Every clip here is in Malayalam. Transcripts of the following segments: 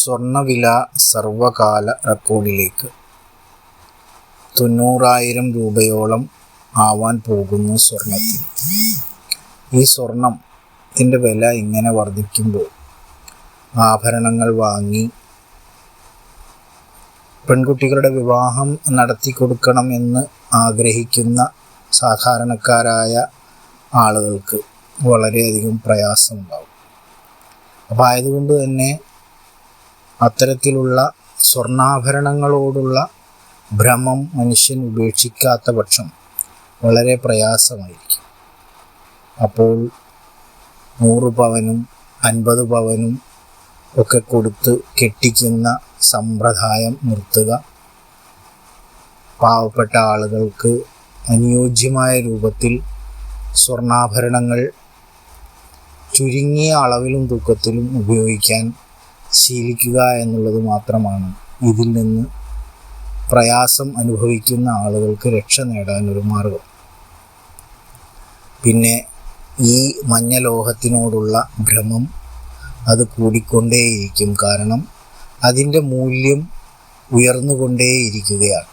സ്വർണവില സർവകാല റെക്കോർഡിലേക്ക്. തൊണ്ണൂറായിരം രൂപയോളം ആവാൻ പോകുന്നു സ്വർണത്തിന്. ഈ സ്വർണം ഇതിന്റെ വില ഇങ്ങനെ വർദ്ധിക്കുമ്പോൾ ആഭരണങ്ങൾ വാങ്ങി പെൺകുട്ടികളുടെ വിവാഹം നടത്തി കൊടുക്കണം എന്ന് ആഗ്രഹിക്കുന്ന സാധാരണക്കാരായ ആളുകൾക്ക് വളരെയധികം പ്രയാസമുണ്ടാവും. അപ്പോൾ ആയതുകൊണ്ട് തന്നെ അത്തരത്തിലുള്ള സ്വർണാഭരണങ്ങളോടുള്ള ഭ്രമം മനുഷ്യൻ ഉപേക്ഷിക്കാത്ത പക്ഷം വളരെ പ്രയാസമായിരിക്കും. അപ്പോൾ നൂറ് പവനും അൻപത് പവനും ഒക്കെ കൊടുത്ത് കെട്ടിക്കുന്ന സമ്പ്രദായം നിർത്തുക. പാവപ്പെട്ട ആളുകൾക്ക് അനുയോജ്യമായ രൂപത്തിൽ സ്വർണാഭരണങ്ങൾ ചുരുങ്ങിയ അളവിലും തൂക്കത്തിലും ഉപയോഗിക്കാൻ ശീലിക്കുക എന്നുള്ളത് മാത്രമാണ്. ഇതിൽ നിന്ന് പ്രയാസം അനുഭവിക്കുന്ന ആളുകൾക്ക് രക്ഷ നേടാനൊരു മാർഗം. പിന്നെ ഈ മഞ്ഞലോഹത്തിനോടുള്ള ഭ്രമം അത് കൂടിക്കൊണ്ടേയിരിക്കും. കാരണം അതിന്റെ മൂല്യം ഉയർന്നുകൊണ്ടേയിരിക്കുകയാണ്.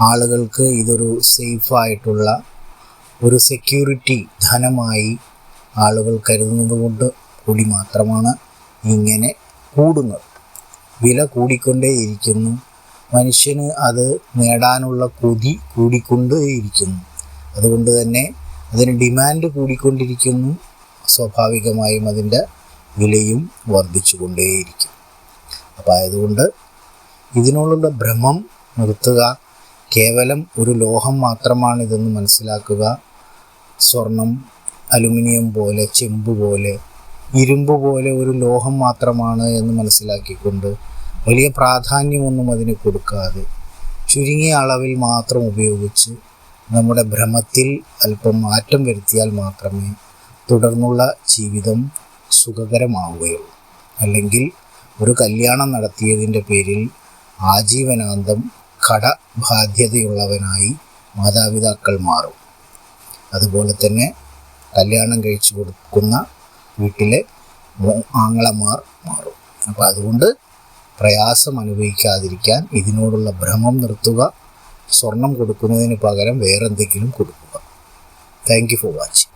ആളുകൾക്ക് ഇതൊരു സേഫായിട്ടുള്ള ഒരു സെക്യൂരിറ്റി ധനമായി ആളുകൾ കരുതുന്നത് കൊണ്ട് കൂടി മാത്രമാണ് ഇങ്ങനെ കൂടുന്നു വില കൂടിക്കൊണ്ടേയിരിക്കുന്നു. മനുഷ്യന് അത് നേടാനുള്ള കൊതി കൂടിക്കൊണ്ടേയിരിക്കുന്നു. അതുകൊണ്ട് തന്നെ അതിന് ഡിമാൻഡ് കൂടിക്കൊണ്ടിരിക്കുന്നു. സ്വാഭാവികമായും അതിന്റെ വിലയും വർദ്ധിച്ചു കൊണ്ടേയിരിക്കും അപ്പോൾ ആയതുകൊണ്ട് ഇതിനോടുള്ള ഭ്രമം നിർത്തുക. കേവലം ഒരു ലോഹം മാത്രമാണിതെന്ന് മനസ്സിലാക്കുക. സ്വർണം അലുമിനിയം പോലെ ചെമ്പ് പോലെ ഇരുമ്പ് പോലെ ഒരു ലോഹം മാത്രമാണ് എന്ന് മനസ്സിലാക്കിക്കൊണ്ട് വലിയ പ്രാധാന്യമൊന്നും അതിന് കൊടുക്കാതെ ചുരുങ്ങിയ അളവിൽ മാത്രം ഉപയോഗിച്ച് നമ്മുടെ ഭ്രമത്തിൽ അല്പം മാറ്റം വരുത്തിയാൽ മാത്രമേ തുടർന്നുള്ള ജീവിതം സുഖകരമാവുകയുള്ളൂ. അല്ലെങ്കിൽ ഒരു കല്യാണം നടത്തിയതിന്റെ പേരിൽ ആജീവനാന്തം കടബാധ്യതയുള്ളവനായി മാതാപിതാക്കൾ മാറും. അതുപോലെ തന്നെ കല്യാണം കഴിച്ചു കൊടുക്കുന്ന വീട്ടിലെ ആങ്ങളമാർ മാറും. അപ്പോൾ അതുകൊണ്ട് പ്രയാസം അനുഭവിക്കാതിരിക്കാൻ ഇതിനോടുള്ള ഭ്രമം നിർത്തുക സ്വർണം കൊടുക്കുന്നതിന് പകരം വേറെന്തെങ്കിലും കൊടുക്കുക. Thank you for watching